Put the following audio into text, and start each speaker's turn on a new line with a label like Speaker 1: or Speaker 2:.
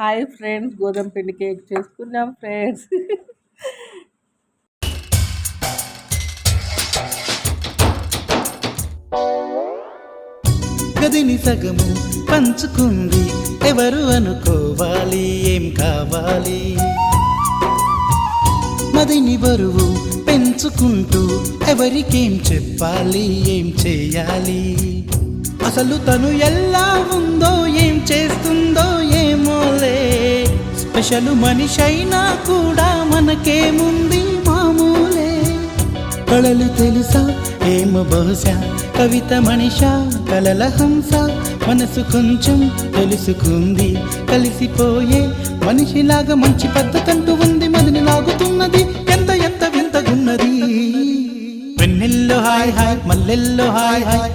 Speaker 1: Hi friends గోధుమ పిండి cake చేసుకున్నాం ఫ్రెండ్స్.
Speaker 2: గదిని సగము పంచుకుంది ఎవరు అనుకోవాలి ఏం కావాలి? మదిని బరువు పెంచుకుంటూ ఎవరికేం చెప్పాలి ఏం చేయాలి? అసలు తను ఎలా ఉందో ఏం చేస్తుందో ఏమోలే స్పెషల్ మనిషైనా కూడా మనకేముంది మామూలే. కళలు తెలుసా ఏమో బహుశా కవిత మనిషా కలల హంస. మనసు కొంచెం తెలుసుకుంది కలిసిపోయే మనిషిలాగా మంచి పద్ధతంటూ ఉంది మదిని లాగుతున్నది ఎంత ఎంత వింతగున్నది. వెన్నెల్లో హాయ్ హాయ్ మల్లెల్లో హాయ్ హాయ్